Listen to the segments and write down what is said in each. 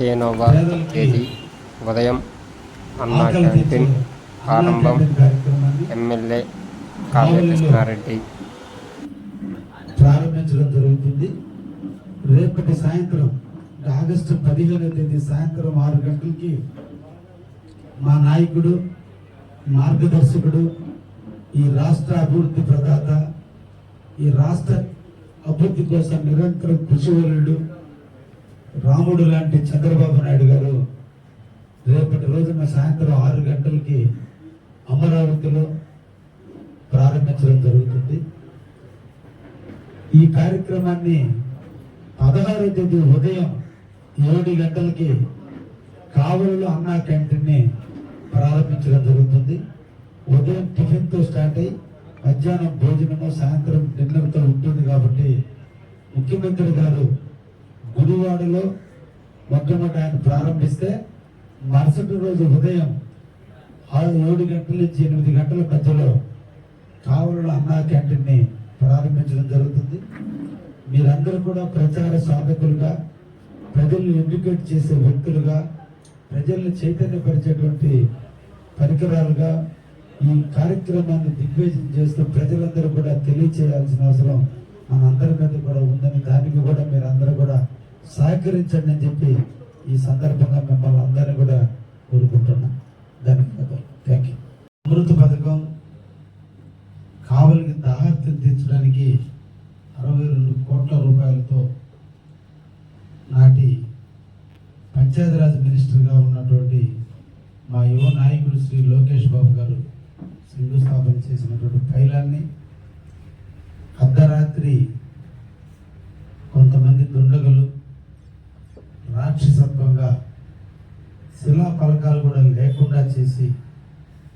పదిహేనవ తేదీ ఉదయం అన్నా క్యాంటీన్ ప్రారంభం. ఎమ్మెల్యే కావ్య కృష్ణారెడ్డి. ప్రారంభించడం జరుగుతుంది. రేపటి సాయంత్రం ఆగస్టు పదిహేనవ తేదీ సాయంత్రం ఆరు గంటలకి మా నాయకుడు మార్గదర్శకుడు ఈ రాష్ట్ర అభివృద్ధి ప్రదాత ఈ రాష్ట్ర అభివృద్ధి కోసం నిరంతరం కృషివలుడు రాముడు లాంటి చంద్రబాబు నాయుడు గారు రేపటి రోజున సాయంత్రం ఆరు గంటలకి అమరావతిలో ప్రారంభించడం జరుగుతుంది. ఈ కార్యక్రమాన్ని పదహారో తేదీ ఉదయం ఏడు గంటలకి కావలిలో అన్నా క్యాంటీన్ని ప్రారంభించడం జరుగుతుంది. ఉదయం టిఫిన్తో స్టార్ట్ అయ్యి మధ్యాహ్నం భోజనము సాయంత్రం డిన్నర్తో ఉంటుంది కాబట్టి ముఖ్యమంత్రి గారు గుడివాడలో మొట్టమొదటి ఆయన ప్రారంభిస్తే మరుసటి రోజు ఉదయం ఆరు ఏడు గంటల నుంచి ఎనిమిది గంటల మధ్యలో కావలలో అన్నా క్యాంటీన్ని ప్రారంభించడం జరుగుతుంది. మీరందరూ కూడా ప్రచార సాధకులుగా ప్రజల్ని ఎడ్యుకేట్ చేసే వ్యక్తులుగా ప్రజల్ని చైతన్యపరిచేటువంటి పరికరాలుగా ఈ కార్యక్రమాన్ని దిగ్విజయం చేస్తూ ప్రజలందరూ కూడా తెలియచేయాల్సిన అవసరం మన అందరి మీద కూడా ఉందని దానికి కూడా మీరు అందరూ కూడా సహకరించండి అని చెప్పి ఈ సందర్భంగా మిమ్మల్ని అందరినీ కూడా కోరుకుంటున్నాం. ధన్యవాదాలు. థ్యాంక్ యూ అమృత పథకం కావలికి దాహార్తం తీర్చడానికి అరవై రెండు కోట్ల రూపాయలతో నాటి పంచాయతీరాజ్ మినిస్టర్గా ఉన్నటువంటి మా యువ నాయకుడు శ్రీ లోకేష్ బాబు గారు శంకుస్థాపన చేసినటువంటి పైలాన్ని అర్ధరాత్రి శిలా ఫలకాలు కూడా లేకుండా చేసి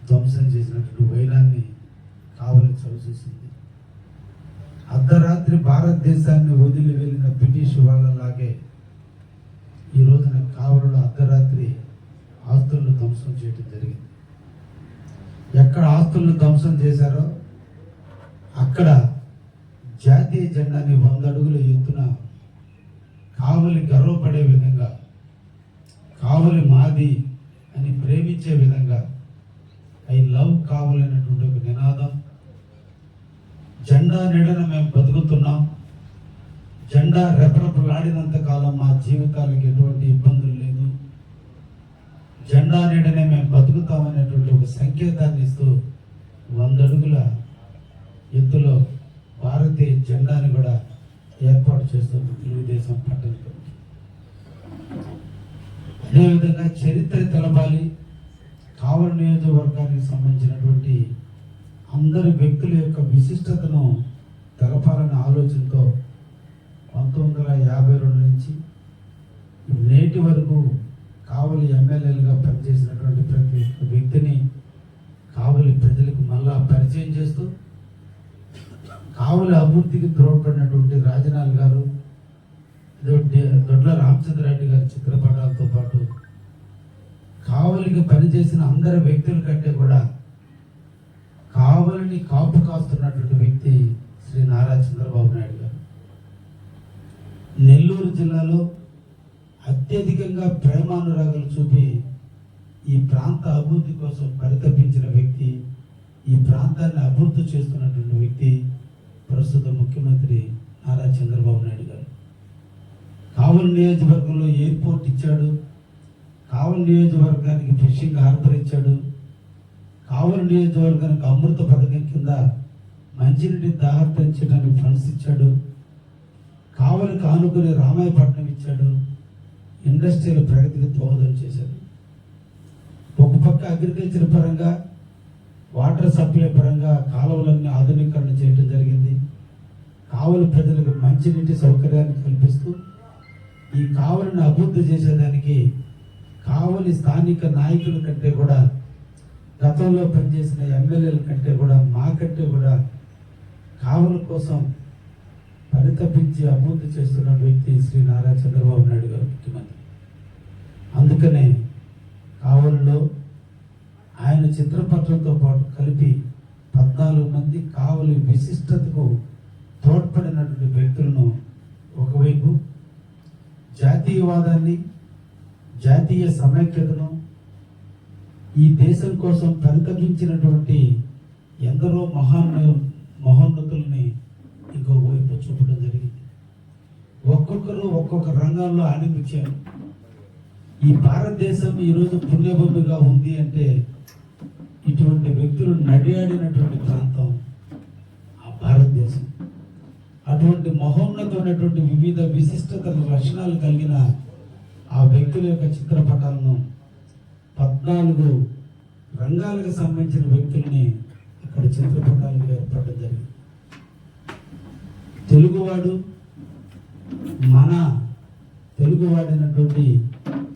ధ్వంసం చేసినటువంటి వైరాన్ని కావలి చవిచూసింది అర్ధరాత్రి భారతదేశాన్ని వదిలి వెళ్ళిన బ్రిటిష్ వాళ్ళలాగే ఈ రోజున కావలిలో అర్ధరాత్రి ఆస్తులను ధ్వంసం చేయడం జరిగింది. ఎక్కడ ఆస్తులను ధ్వంసం చేశారో అక్కడ జాతీయ జెండాని వంద అడుగుల ఎత్తున కావలి గర్వపడే విధంగా కావలి మాది అని ప్రేమించే విధంగా ఐ లవ్ కావాలనేటువంటి ఒక నినాదం. జెండా నీడన మేము బతుకుతున్నాం. జెండా రెపరెపలాడినంత కాలం మా జీవితాలకు ఎటువంటి ఇబ్బందులు లేదు. జెండా నీడనే మేము బతుకుతామనేటువంటి ఒక సంకేతాన్ని ఇస్తూ వంద అడుగుల ఎత్తులో భారతీయ జెండాని కూడా ఏర్పాటు చేస్తుంది తెలుగుదేశం పట్టణ అదేవిధంగా చరిత్ర తెలపాలి. కావలి నియోజకవర్గానికి సంబంధించినటువంటి అందరి వ్యక్తుల యొక్క విశిష్టతను తెలపాలనే ఆలోచనతో పంతొమ్మిది వందల యాభై రెండు నుంచి నేటి వరకు కావలి ఎమ్మెల్యేలుగా పనిచేసినటువంటి ప్రతి ఒక్క వ్యక్తిని కావలి ప్రజలకు మళ్ళా పరిచయం చేస్తూ కావలి అభివృద్ధికి తోడ్పడినటువంటి రాజనాల్ గారు దొడ్డి- దొడ్ల రామచంద్రరెడ్డి గారి చిత్రపటాలతో పాటు కావలికి పనిచేసిన అందరి వ్యక్తుల కంటే కూడా కావలిని కాపు కాస్తున్నటువంటి వ్యక్తి శ్రీ నారా చంద్రబాబు నాయుడు గారు. నెల్లూరు జిల్లాలో అత్యధికంగా ప్రేమానురాగాలు చూపి ఈ ప్రాంత అభివృద్ధి కోసం పరితపించిన వ్యక్తి ఈ ప్రాంతాన్ని అభివృద్ధి చేస్తున్నటువంటి వ్యక్తి ప్రస్తుత ముఖ్యమంత్రి నారా చంద్రబాబు నాయుడు గారు. కావలి నియోజకవర్గంలో ఎయిర్పోర్ట్ ఇచ్చాడు. కావలి నియోజకవర్గానికి ఫిషింగ్ హార్బర్ ఇచ్చాడు. కావలి నియోజకవర్గానికి అమృత పథకం కింద మంచినీటి దాహరించడానికి ఫండ్స్ ఇచ్చాడు. కావలికి ఆనుకుని రామాయపట్నం ఇచ్చాడు. ఇండస్ట్రియల్ ప్రగతికి దోహదం చేశాడు. ఒక పక్క అగ్రికల్చర్ పరంగా వాటర్ సప్లై పరంగా కాలువలన్నీ ఆధునీకరణ చేయడం జరిగింది. కావలి ప్రజలకు మంచినీటి సౌకర్యాన్ని కల్పిస్తూ ఈ కావలిని అభివృద్ధి చేసేదానికి కావలి స్థానిక నాయకుల కంటే కూడా గతంలో పనిచేసిన ఎమ్మెల్యేల కంటే కూడా మాకంటే కూడా కావలి కోసం పరితపించి అభివృద్ధి చేస్తున్న వ్యక్తి శ్రీ నారా చంద్రబాబు నాయుడు గారు ముఖ్యమంత్రి. అందుకనే కావలిలో ఆయన చిత్రపటంతో పాటు కలిపి పద్నాలుగు మంది కావలి విశిష్టతకు తోడ్పడినటువంటి వ్యక్తులను జాతీయవాదాన్ని జాతీయ సమైక్యతను ఈ దేశం కోసం పరితపించినటువంటి ఎందరో మహాన్ మహోన్నతుల్ని ఇంకో వైపు చూపడం జరిగింది. ఒక్కొక్కరు ఒక్కొక్క రంగంలో ఆనందించారు ఈ భారతదేశం ఈరోజు పుణ్యభూమిగా ఉంది అంటే ఇటువంటి వ్యక్తులు నడియాడినటువంటి ప్రాంతం అటువంటి మహోన్నతమైనటువంటి వివిధ విశిష్టత లక్షణాలు కలిగిన ఆ వ్యక్తుల యొక్క చిత్రపటాలను పద్నాలుగు రంగాలకు సంబంధించిన వ్యక్తుల్ని అక్కడ చిత్రపటాలకు ఏర్పడడం జరిగింది. తెలుగువాడు మన తెలుగువాడైనటువంటి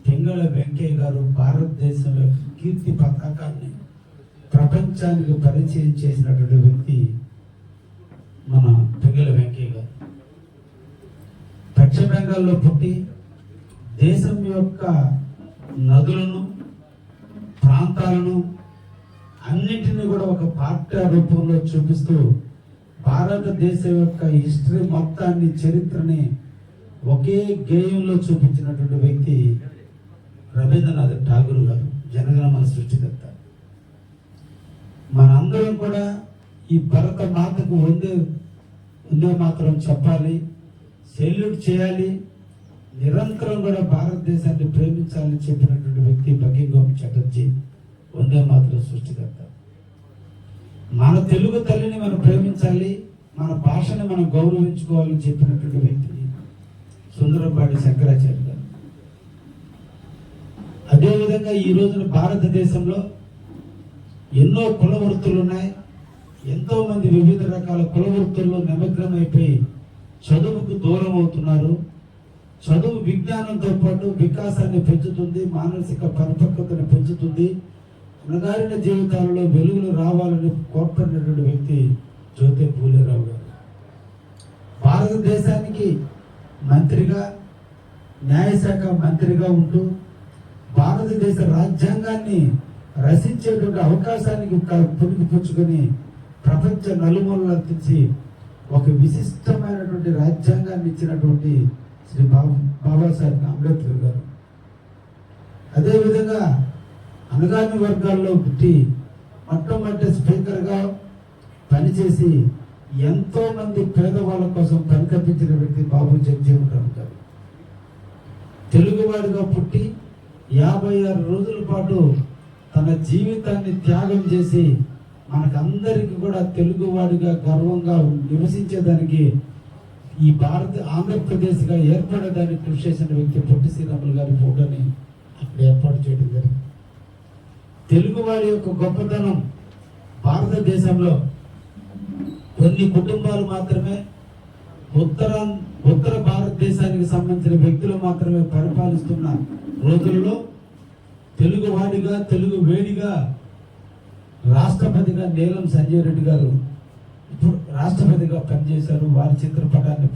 పింగళ వెంకయ్య గారు భారతదేశం యొక్క కీర్తి పతాకాన్ని ప్రపంచానికి పరిచయం చేసినటువంటి వ్యక్తి మన పింగళ వెంకయ్య. గారు పుట్టి దేశం యొక్క నదులను ప్రాంతాలను అన్నిటిని కూడా ఒక పాఠ్య రూపంలో చూపిస్తూ భారతదేశం యొక్క హిస్టరీ మొత్తాన్ని చరిత్రని ఒకే గేయంలో చూపించినటువంటి వ్యక్తి రవీంద్రనాథ్ ఠాగూర్ గారు జనగణమన సృష్టికర్త. మనందరం కూడా ఈ భరత మాతకు వందే వందే మాత్రం చెప్పాలి. సెల్యూట్ చేయాలి నిరంతరం కూడా భారతదేశాన్ని ప్రేమించాలని చెప్పినటువంటి వ్యక్తి బకింగం చటర్జీ వందే మాత్రం సృష్టికర్త. మన తెలుగు తల్లిని మనం ప్రేమించాలి మన భాషని మనం గౌరవించుకోవాలని చెప్పినటువంటి వ్యక్తి సుందరంపాటి శంకరాచార్య గారు. అదేవిధంగా ఈ రోజున భారతదేశంలో ఎన్నో కుల వృత్తులు ఉన్నాయి ఎంతో మంది వివిధ రకాల కుల వృత్తుల్లో నిమగ్నమైపోయి చదువుకు దూరం అవుతున్నారు. చదువు విజ్ఞానంతో పాటు వికాసాన్ని పెంచుతుంది మానసిక పరిపక్వతను పెంచుతుంది. అణగారిన జీవితాలలో వెలుగులు రావాలని కోరుకున్నటువంటి వ్యక్తి జ్యోతి పూలేరావు గారు. భారతదేశానికి మంత్రిగా న్యాయశాఖ మంత్రిగా ఉంటూ భారతదేశ రాజ్యాంగాన్ని రచించేటువంటి అవకాశానికి క- పుణికిపుచ్చుకొని ప్రపంచ నలుమూలలు తెచ్చి ఒక విశిష్టమైనటువంటి రాజ్యాంగాన్ని ఇచ్చినటువంటి శ్రీ బాబా బాబాసాహెబ్ అంబేద్కర్ గారు. అదేవిధంగా అనగాని వర్గాల్లో పుట్టి మొట్టమొదటి స్పీకర్గా పనిచేసి ఎంతోమంది పేదవాళ్ళ కోసం పరికల్పించిన వ్యక్తి బాబు జగజీవన్ రామ్ గారు. తెలుగువాడిగా పుట్టి యాభై ఆరు రోజుల పాటు తన జీవితాన్ని త్యాగం చేసి మనకందరికి కూడా తెలుగువాడిగా గర్వంగా నివసించేదానికి ఈ భారత ఆంధ్రప్రదేశ్గా ఏర్పడేదానికి కృషి చేసిన వ్యక్తి పొట్టి శ్రీరాములు గారి ఫోటోని అక్కడ ఏర్పాటు చేయడం జరిగింది. తెలుగువాడి యొక్క గొప్పతనం భారతదేశంలో కొన్ని కుటుంబాలు మాత్రమే ఉత్తర ఉత్తర భారతదేశానికి సంబంధించిన వ్యక్తులు మాత్రమే పరిపాలిస్తున్న రోజుల్లో తెలుగు వాడిగా తెలుగు వేడిగా రాష్ట్రపతిగా నీలం సంజయ్ రెడ్డి గారు ఇప్పుడు రాష్ట్రపతిగా పనిచేశారు. వారి చిత్రపటాన్ని